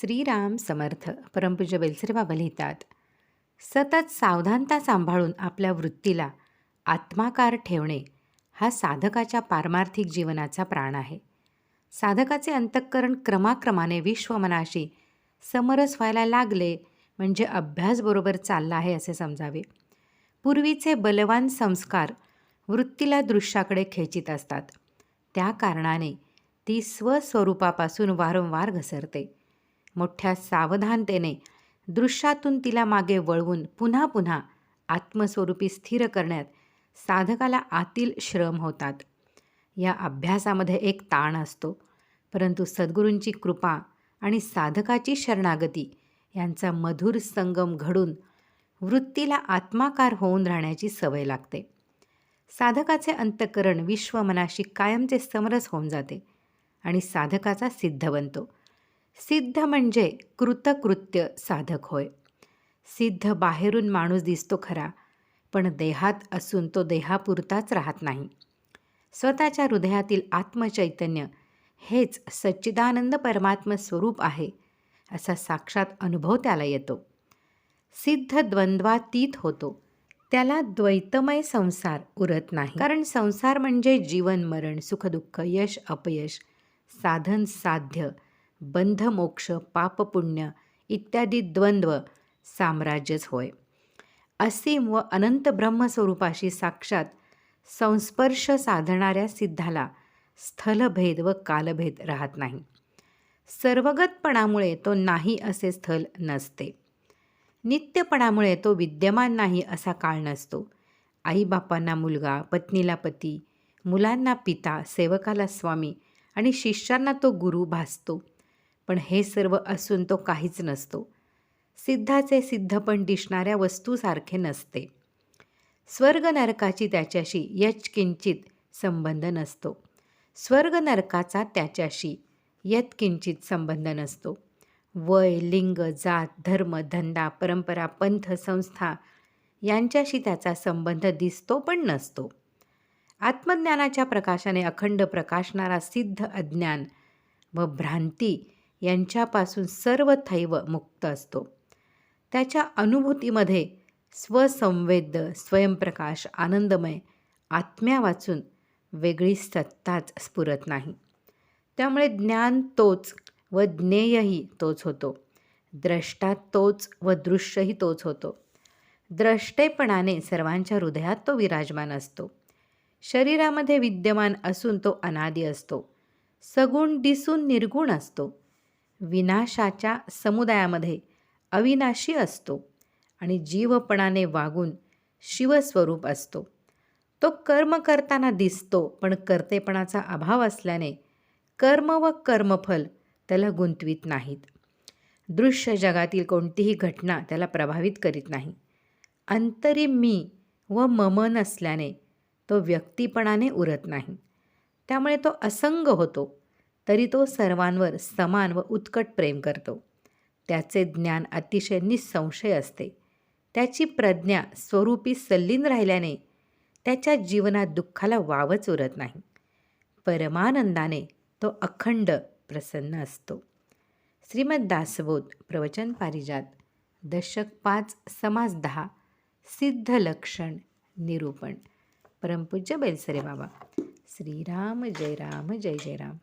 श्रीराम समर्थ परमपूज्य बेलसरे बाबा लिहितात सतत सावधानता सांभाळून आपल्या वृत्तीला आत्माकार ठेवणे हा साधकाच्या पारमार्थिक जीवनाचा प्राण आहे. साधकाचे अंतःकरण क्रमाक्रमाने विश्वमनाशी समरस व्हायला लागले म्हणजे अभ्यासबरोबर चालला आहे असे समजावे. पूर्वीचे बलवान संस्कार वृत्तीला दृश्याकडे खेचित असतात. त्या कारणाने ती स्वस्वरूपापासून वारंवार घसरते. मोठ्या सावधानतेने दृश्यातून तिला मागे वळवून पुन्हा पुन्हा आत्मस्वरूपी स्थिर करण्यात साधकाला आतील श्रम होतात. या अभ्यासामध्ये एक ताण असतो. परंतु सद्गुरूंची कृपा आणि साधकाची शरणागती यांचा मधुर संगम घडून वृत्तीला आत्माकार होऊन राहण्याची सवय लागते. साधकाचे अंतकरण विश्वमनाशी कायमचे समरस होऊन जाते आणि साधकाचा सिद्ध बनतो सिद्ध म्हणजे कृतकृत्य साधक होय. सिद्ध बाहेरून माणूस दिसतो खरा पण देहात असून तो देहापुरताच राहत नाही. स्वतःच्या हृदयातील आत्मचैतन्य हेच सच्चिदानंद परमात्म स्वरूप आहे असा साक्षात अनुभव त्याला येतो. सिद्ध द्वंद्वातीत होतो. त्याला द्वैतमय संसार उरत नाही. कारण संसार म्हणजे जीवन मरण सुखदुःख यश अपयश साधन साध्य बंध मोक्ष पापपुण्य इत्यादी द्वंद्व साम्राज्यच होय. असीम व अनंत ब्रह्मस्वरूपाशी साक्षात संस्पर्श साधणाऱ्या सिद्धाला स्थलभेद व कालभेद राहत नाही. सर्वगतपणामुळे तो नाही असे स्थल नसते. नित्यपणामुळे तो विद्यमान नाही असा काळ नसतो. आईबापांना मुलगा पत्नीला पती मुलांना पिता सेवकाला स्वामी आणि शिष्यांना तो गुरु भासतो. पण हे सर्व असून तो काहीच नसतो. सिद्धाचे सिद्धपण दिसणाऱ्या वस्तूसारखे नसते. स्वर्ग नरकाची त्याच्याशी यच किंचित संबंध नसतो. स्वर्ग नरकाचा त्याच्याशी यत्किंचित संबंध नसतो. वय लिंग जात धर्म धंदा परंपरा पंथ संस्था यांच्याशी त्याचा संबंध दिसतो पण नसतो. आत्मज्ञानाच्या प्रकाशाने अखंड प्रकाशणारा सिद्ध अज्ञान व भ्रांती यांच्यापासून सर्व थैव मुक्त असतो. त्याच्या अनुभूतीमध्ये स्वसंवेद स्वयंप्रकाश आनंदमय आत्म्या वाचून वेगळी सत्ताच स्फुरत नाही. त्यामुळे ज्ञान तोच व ज्ञेयही तोच होतो. द्रष्टा तोच व दृश्यही तोच होतो. द्रष्टेपणाने सर्वांच्या हृदयात तो विराजमान असतो. शरीरामध्ये विद्यमान असून तो अनादी असतो. सगुण दिसून निर्गुण असतो. विनाशाच्या समुदायामध्ये अविनाशी असतो आणि जीवपणाने वागून शिवस्वरूप असतो. तो कर्म करताना दिसतो पण कर्तेपणाचा अभाव असल्याने कर्म व कर्मफल त्याला गुंतवीत नाहीत. दृश्य जगातील कोणतीही घटना त्याला प्रभावित करीत नाही. अंतरी मी व मम नसल्याने तो व्यक्तिपणाने उरत नाही. त्यामुळे तो असंग होतो. तरी तो सर्वांवर समान व उत्कट प्रेम करतो. त्याचे ज्ञान अतिशय निसंशय असते. त्याची प्रज्ञा स्वरूपी सल्लीन राहिल्याने त्याच्या जीवनात दुःखाला वावच उरत नाही. परमानंदाने तो अखंड प्रसन्न असतो. श्रीमद दासबोध प्रवचन पारिजात दशक पाच समाज दहा सिद्ध लक्षण निरूपण. परमपूज्य बैलसरे बाबा. श्रीराम जय राम जय जय राम.